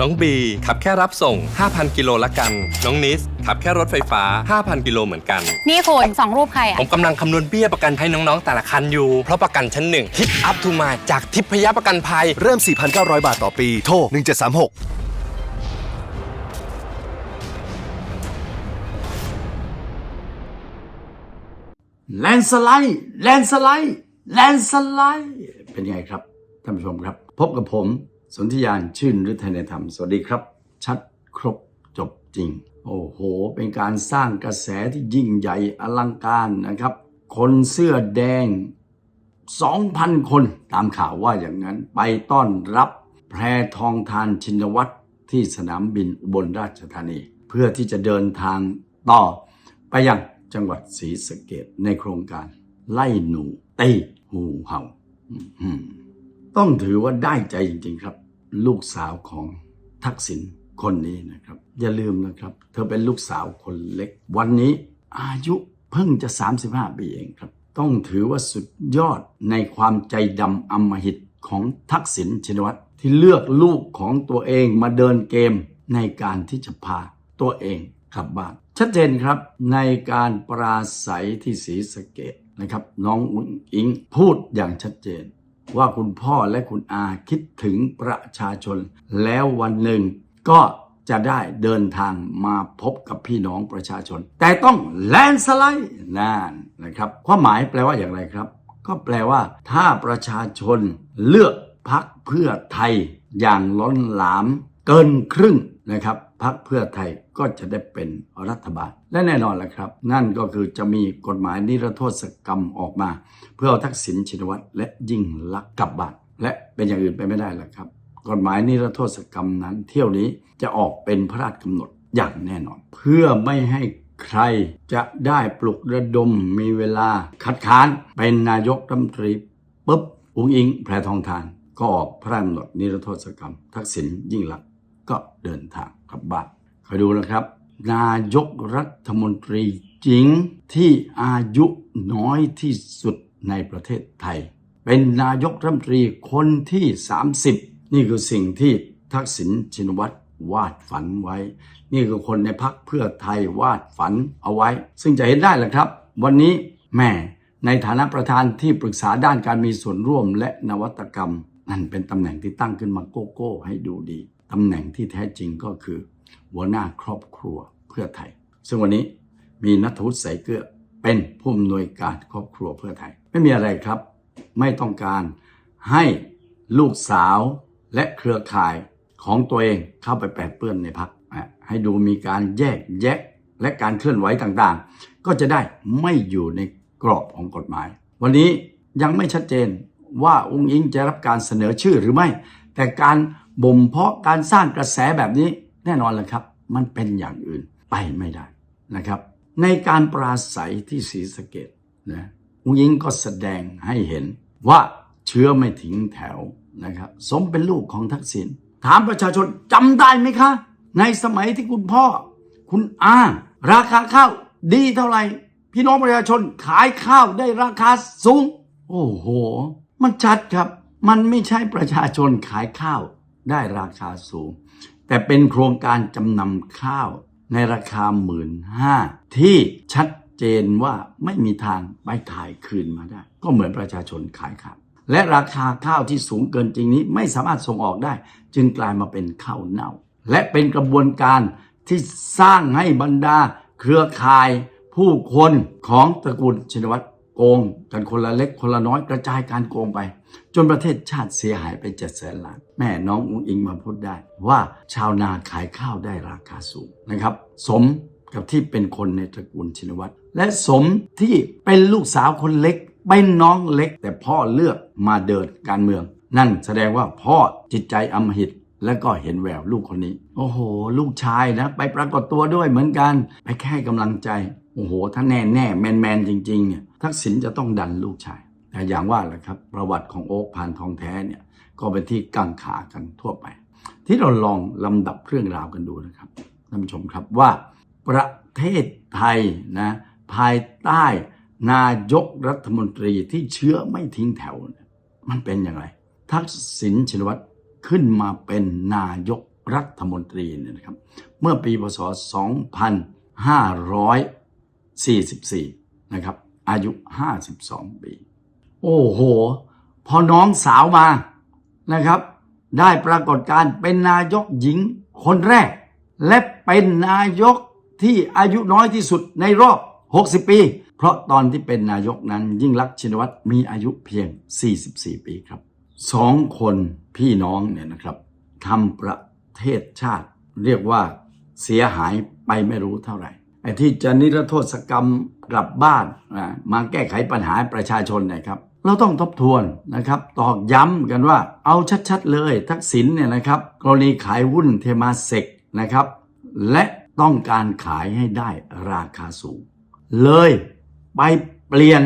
น้องบีขับแค่รับส่ง 5,000 กิโลละกัน น้องนิสขับแค่รถไฟฟ้า 5,000 กิโลเหมือนกัน นี่คุณสองรูปใครผอะมกำลังคำนวณเบี้ยประกันให้น้องๆแต่ละคันอยู่ เพราะประกันชั้นหนึ่งทิปอัพทูมาจากทิพยประกันภัย เริ่ม 4,900 บาทต่อปี โทร 1736แลนสไลด์แลนสไลด์แลนสไลด์เป็นไงครับท่านผู้ชมครับ พบกับผม สนธิยานชื่นฤทัยในธรรม สวัสดีครับ ชัดครบจบจริง โอ้โห เป็นการสร้างกระแสที่ยิ่งใหญ่อลังการนะครับ คนเสื้อแดง 2,000 คนตามข่าวว่าอย่างนั้น ไปต้อนรับแพรทองทานชินวัตรที่สนามบินอุบลราชธานี เพื่อที่จะเดินทางต่อ ไปยังจังหวัดศรีสะเกดในโครงการไล่หนูตีหูเห่าต้องถือว่าได้ใจจริง ๆ ครับ ลูกสาวของทักษิณคนนี้นะครับ อย่าลืมนะครับ เธอเป็นลูกสาวคนเล็ก วันนี้อายุเพิ่งจะ 35 ปีเองครับ ต้องถือว่าสุดยอดในความใจดำอำมหิตของทักษิณชินวัตรที่เลือกลูกของตัวเองมาเดินเกมในการที่จะพาตัวเองกลับบ้านชัดเจนครับในการปราศัยที่ศรีสะเกดนะครับ น้องอุ้งอิงพูดอย่างชัดเจน ว่าคุณพ่อและคุณอาคิดถึงประชาชน แล้ววันหนึ่งก็จะได้เดินทางมาพบกับพี่น้องประชาชน แต่ต้องแลนสไลด์นั่นนะครับ ความหมายแปลว่าอย่างไรครับ ก็แปลว่า ถ้าประชาชนเลือกพักเพื่อไทยอย่างล้นหลามเกินครึ่งนะครับ พักเพื่อไทยก็จะได้เป็นรัฐบาล และแน่นอนแหละครับ นั่นก็คือจะมีกฎหมายนิรโทษกรรมออกมา เพื่อเอาทักษิณชินวัตรและยิ่งลักษณ์กลับบ้านและเป็นอย่างอื่นไปไม่ได้แล้วครับ กฎหมายนิรโทษกรรมนั้น เที่ยวนี้จะออกเป็นพระราชกำหนดอย่างแน่นอน เพื่อไม่ให้ใครจะได้ปลุกระดมมีเวลาคัดค้านเป็นนายกรัฐมนตรีปุ๊บอุ้งอิงแพรทองทาน ก็ออกพระราชกำหนดนิรโทษกรรม ทักษิณยิ่งลักษณ์ก็เดินทาง กับบ้านคอยดูนะครับ นายกรัฐมนตรีจริงที่อายุน้อยที่สุดในประเทศไทย เป็นนายกรัฐมนตรีคนที่ 30 นี่คือสิ่งที่ทักษิณชินวัตรวาดฝันไว้ นี่คือคนในพักเพื่อไทยวาดฝันเอาไว้ ซึ่งจะเห็นได้แหละครับ วันนี้แม่ในฐานะประธานที่ปรึกษาด้านการมีส่วนร่วมและนวัตกรรม นั่นเป็นตำแหน่งที่ตั้งขึ้นมาโกโก้ให้ดูดี ตำแหน่งที่แท้จริงก็คือหัวหน้าครอบครัวเพื่อไทย ซึ่งวันนี้มีนัทวุฒิใสเกลือเป็นผู้อำนวยการครอบครัวเพื่อไทย ไม่มีอะไรครับ ไม่ต้องการให้ลูกสาวและเครือข่ายของตัวเองเข้าไปแปดเปื้อนในพักให้ดูมีการแยกแยะและการเคลื่อนไหวต่างๆ ก็จะได้ไม่อยู่ในกรอบของกฎหมาย วันนี้ยังไม่ชัดเจนว่าอุ้งอิงจะรับการเสนอชื่อหรือไม่ แต่การ บ่มเพาะการสร้างกระแสแบบนี้แน่นอนแหละครับ มันเป็นอย่างอื่นไปไม่ได้นะครับ ในการปราศัยที่ศรีสะเกดนะอุ้งอิงก็แสดงให้เห็นว่าเชื้อไม่ถึงแถวนะครับ สมเป็นลูกของทักษิณถามประชาชนจำได้ไหมคะ ในสมัยที่คุณพ่อ คุณอา ราคาข้าวดีเท่าไหร่ พี่น้องประชาชนขายข้าวได้ราคาสูง โอ้โห มันชัดครับ มันไม่ใช่ประชาชนขายข้าว ได้ราคาสูง แต่เป็นโครงการจำนำข้าวในราคาหมื่นห้าที่ชัดเจนว่าไม่มีทางไปถ่ายคืนมาได้ ก็เหมือนประชาชนขายขาวและราคาข้าวที่สูงเกินจริงนี้ไม่สามารถส่งออกได้ จึงกลายมาเป็นข้าวเน่า และเป็นกระบวนการที่สร้างให้บรรดา เครือข่ายผู้คนของตระกูลชินวัตร โกงกันคนละเล็กคนละน้อยกระจายการโกงไป จนประเทศชาติเสียหายไปเจ็ดแสนล้าน แม่น้องอุ้งอิงมาพูดได้ ว่าชาวนาขายข้าวได้ราคาสูงนะครับ สมกับที่เป็นคนในตระกูลชินวัตรและสมที่เป็นลูกสาวคนเล็กเป็นน้องเล็ก แต่พ่อเลือกมาเดินการเมือง นั่นแสดงว่าพ่อจิตใจอำมหิตแล้วก็เห็นแววลูกคนนี้ โอ้โห ลูกชายนะ ไปปรากฏตัวด้วยเหมือนกัน ไปแค่กำลังใจ โอ้โห ถ้าแน่แน่แมนแมนจริงๆเนี่ยทักษิณจะต้องดันลูกชายแต่อย่างว่าแหละครับ ประวัติของโอ๊คพานทองแท้เนี่ยก็เป็นที่กังขากันทั่วไป ที่เราลองลำดับเรื่องราวกันดูนะครับท่านผู้ชมครับว่า ประเทศไทยนะภายใต้นายกรัฐมนตรีที่เชื้อไม่ทิ้งแถวเนี่ยมันเป็นอย่างไร ทักษิณชินวัตรขึ้นมาเป็นนายกรัฐมนตรีเนี่ยนะครับ เมื่อปีพศ 44 นะครับ อายุ 52 ปี โอ้โห พอน้องสาวมานะครับ ได้ปรากฏการ์เป็นนายกหญิงคนแรก และเป็นนายกที่อายุน้อยที่สุดในรอบ 60 ปี เพราะตอนที่เป็นนายกนั้นยิ่งรักษณ์ชินวัตรมีอายุเพียง 44 ปีครับสองคนพี่น้องเนี่ยนะครับทำประเทศชาติ เรียกว่าเสียหายไปไม่รู้เท่าไหร่ ไอ้ที่จะนิรโทษกรรมกลับบ้านมาแก้ไขปัญหาประชาชนเนะครับ เราต้องทบทวนนะครับ ตอกย้ำกันว่าเอาชัดๆเลย ทักษิณเนี่ยนะครับ กรณีขายหุ้นเทมาเซกนะครับ และต้องการขายให้ได้ราคาสูง เลยไปเปลี่ยน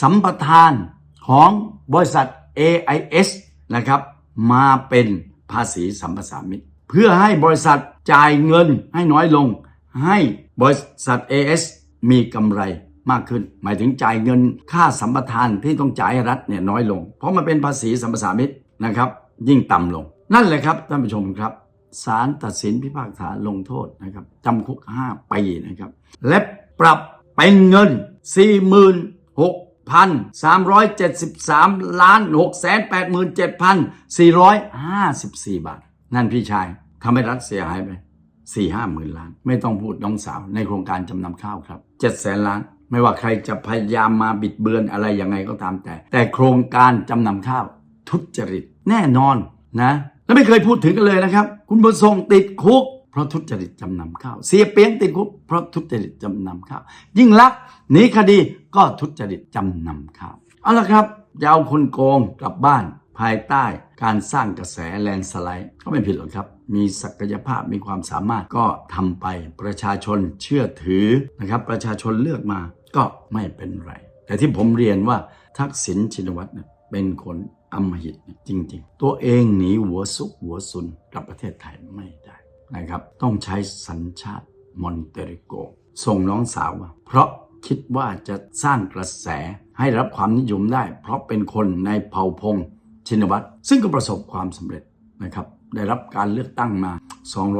สัมปทานของบริษัท AIS นะครับ มาเป็นภาษีสัมปสามิตเพื่อให้บริษัทจ่ายเงินให้น้อยลง ให้บริษัท AS มีกำไรมากขึ้น หมายถึงจ่ายเงินค่าสัมปทานที่ต้องจ่ายรัฐเนี่ยน้อยลง เพราะมันเป็นภาษีสัมปสามิตนะครับ ยิ่งต่ำลง นั่นแหละครับท่านผู้ชมครับศาลตัดสินพิพากษาลงโทษนะครับจำคุก 5 ปีนะครับ และปรับเป็นเงิน 46,373 ล้าน687,454 บาท นั่นพี่ชายทำให้รัฐเสียหายไป 4 5หมื่นล้าน ไม่ต้องพูดน้องสาวในโครงการจำนำข้าวครับ7แสนล้าน ไม่ว่าใครจะพยายามมาบิดเบือนอะไรยังไงก็ตามแต่ แต่โครงการจำนำข้าว ทุจริตแน่นอนนะแล้วไม่เคยพูดถึงกันเลยนะครับ คุณบุญทรงติดคุกเพราะทุจริตจำนำข้าว เสียเปียงติดคุกเพราะทุจริตจำนำข้าว ยิ่งลักหนีคดีก็ทุจริตจำนำข้าวเอาละครับจะเอาคนโกงกลับบ้านภายใต้การสร้างกระแสแลนสไลด์ก็ไม่ผิดหรอกครับ มีศักยภาพมีความสามารถก็ทำไปประชาชนเชื่อถือนะครับ ประชาชนเลือกมาก็ไม่เป็นไร แต่ที่ผมเรียนว่าทักษิณชินวัตรเป็นคนอำมหิตจริง ๆ ตัวเองหนีหัวซุกหัวซุนกับประเทศไทยไม่ได้นะครับ ต้องใช้สัญชาติมอนเตริโก ส่งน้องสาวมาเพราะคิดว่าจะสร้างกระแสให้รับความนิยมได้ เพราะเป็นคนในเผ่าพงชินวัตรซึ่งก็ประสบความสำเร็จนะครับ ได้รับการเลือกตั้งมา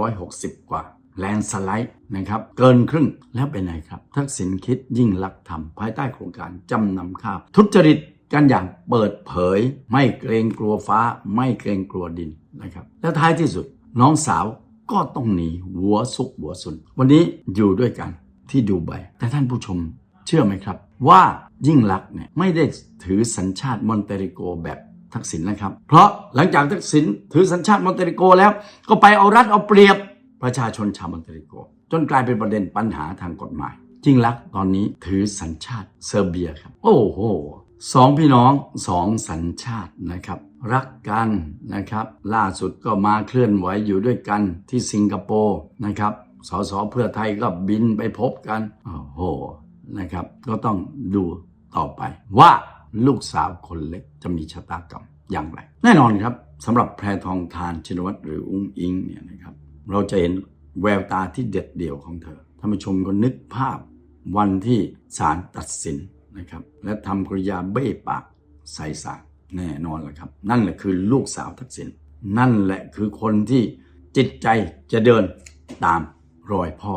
260 กว่าแลนสไลด์นะครับ เกินครึ่งแล้วเป็นไงครับ ทักษิณคิดยิ่งลักษณ์ทำภายใต้โครงการจำนำข้าวทุจริตกันอย่างเปิดเผย ไม่เกรงกลัวฟ้า ไม่เกรงกลัวดินนะครับ และท้ายที่สุดน้องสาวก็ต้องหนีหัวซุกหัวซุน วันนี้อยู่ด้วยกันที่ดูไบแต่ท่านผู้ชมเชื่อไหมครับ ว่ายิ่งลักษณ์เนี่ยไม่ได้ถือสัญชาติมอนเตริโกแบบ ทักษิณนะครับ เพราะหลังจากทักษิณถือสัญชาติมอนเตริโกแล้ว ก็ไปเอารัดเอาเปรียบประชาชนชาวมอนเตริโก จนกลายเป็นประเด็นปัญหาทางกฎหมายยิ่งลักตอนนี้ถือสัญชาติเซอร์เบียครับ โอ้โหสองพี่น้องสองสัญชาตินะครับ รักกันนะครับ ล่าสุดก็มาเคลื่อนไหวอยู่ด้วยกันที่สิงคโปร์นะครับสสเพื่อไทยก็บินไปพบกัน โอ้โหนะครับ ก็ต้องดูต่อไปว่า ลูกสาวคนเล็กจะมีชะตากรรมอย่างไร แน่นอนครับสำหรับแพรทองทานชินวัตรหรืออุ้งอิงเนี่ยนะครับ เราจะเห็นแววตาที่เด็ดเดี่ยวของเธอท่านผู้ชมก็นึกภาพวันที่ศาลตัดสินนะครับ และทำกริยาเบ้ปากใส่ศาลแน่นอนแหละครับ นั่นแหละคือลูกสาวทักษิณนั่นแหละคือคนที่จิตใจจะเดินตามรอยพ่อ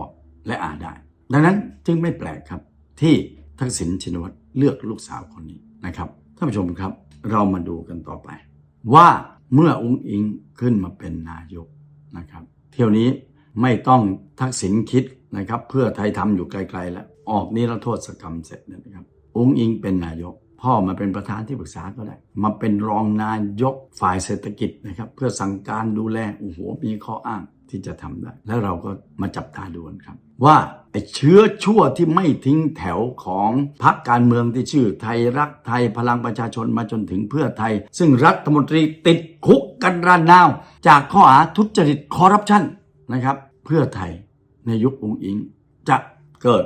และอาได้ ดังนั้นจึงไม่แปลกครับที่ทักษิณชินวัตรเลือกลูกสาวคนนี้ นะครับท่านผู้ชมครับ เรามาดูกันต่อไป ว่าเมื่ออุ้งอิงขึ้นมาเป็นนายกนะครับ เที่ยวนี้ไม่ต้องทักษิณคิดนะครับ เพื่อไทยทำอยู่ไกลๆแล้วออกนิรโทษกรรมเสร็จนะครับ อุ้งอิงเป็นนายก พ่อมาเป็นประธานที่ปรึกษาก็ได้ มาเป็นรองนายกฝ่ายเศรษฐกิจนะครับ เพื่อสั่งการดูแลโอ้โหมีข้ออ้างที่จะทำได้ แล้วเราก็มาจับตาดูกันครับ ว่าไอ้เชื้อชั่วที่ไม่ทิ้งแถวของพรรคการเมืองที่ชื่อไทยรักไทยพลังประชาชนมาจนถึงเพื่อไทย ซึ่งรัฐมนตรีติดคุกกันรานาว จากข้อหาทุจริตคอร์รัปชันนะครับ เพื่อไทยในยุคองค์อิง จะเกิด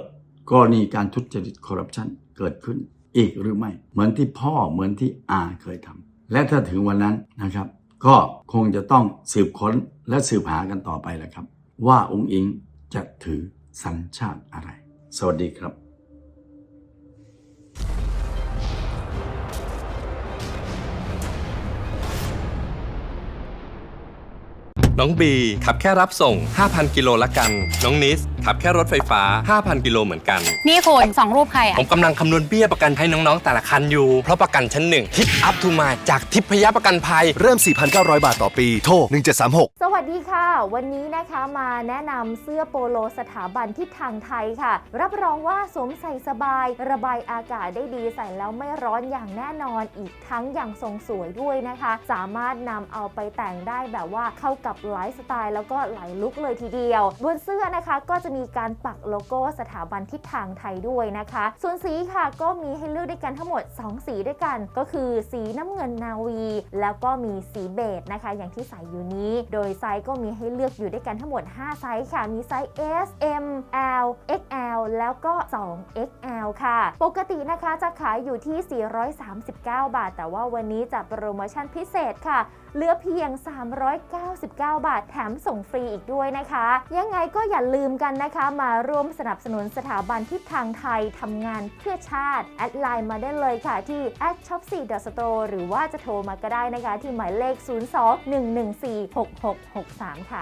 กรณีการทุจริตคอร์รัปชันเกิดขึ้นอีกหรือไม่ เหมือนที่พ่อเหมือนที่อาเคยทำและถ้าถึงวันนั้นนะครับ ก็คงจะต้องสืบค้นและสืบหากันต่อไปแหละครับ ว่าองค์อิงจะถือ สัญชาติอะไร สวัสดีครับน้องบีขับแค่รับส่ง 5,000 กิโลละกัน น้องนิส ขับแค่รถไฟฟ้า 5,000 กิโลเหมือนกัน นี่คุณสองรูปใครผอะ มกำลังคำนวณเบี้ยประกันให้น้องๆ แต่ละคันอยู่ เพราะประกันชั้นหนึ่งทิปอัพทูมาจากทิพยประกันภัย เริ่ม 4,900 บาทต่อปี โทร 1736สวัสดีค่ะ วันนี้นะคะมาแนะนำเสื้อโปโลสถาบันทิศทางไทยค่ะ รับรองว่าสวมใส่สบาย ระบายอากาศได้ดีใส่แล้วไม่ร้อนอย่างแน่นอนอีกทั้งยังทรงสวยด้วยนะคะ สามารถนำเอาไปแต่งได้แบบว่าเข้ากับไลฟ์สไตล์แล้วก็หลายลุคเลยทีเดียว บนเสื้อนะคะก็จะมีการปักโลโก้สถาบันทิศทางไทยด้วยนะคะ ส่วนสีค่ะก็มีให้เลือกด้วยกันทั้งหมด 2 สีด้วยกัน ก็คือสีน้ำเงินนาวี แล้วก็มีสีเบจนะคะ อย่างที่ใส่อยู่นี้ โดยไซส์ก็มีให้เลือกอยู่ด้วยกันทั้งหมด 5 ไซส์ค่ะ มีไซส์ S M L XL แล้วก็ 2XL ค่ะ ปกตินะคะจะขายอยู่ที่ 439 บาท แต่ว่าวันนี้จัดโปรโมชั่นพิเศษค่ะ เหลือเพียง 399 บาท แถมส่งฟรีอีกด้วยนะคะ ยังไงก็อย่าลืมกันนะคะมาร่วมสนับสนุนสถาบันทิศทางไทยทำงานเพื่อชาติ แอดไลน์มาได้เลยค่ะที่ at shop 4 store หรือว่าจะโทรมาก็ได้นะคะที่หมายเลข 02 114 6663 ค่ะ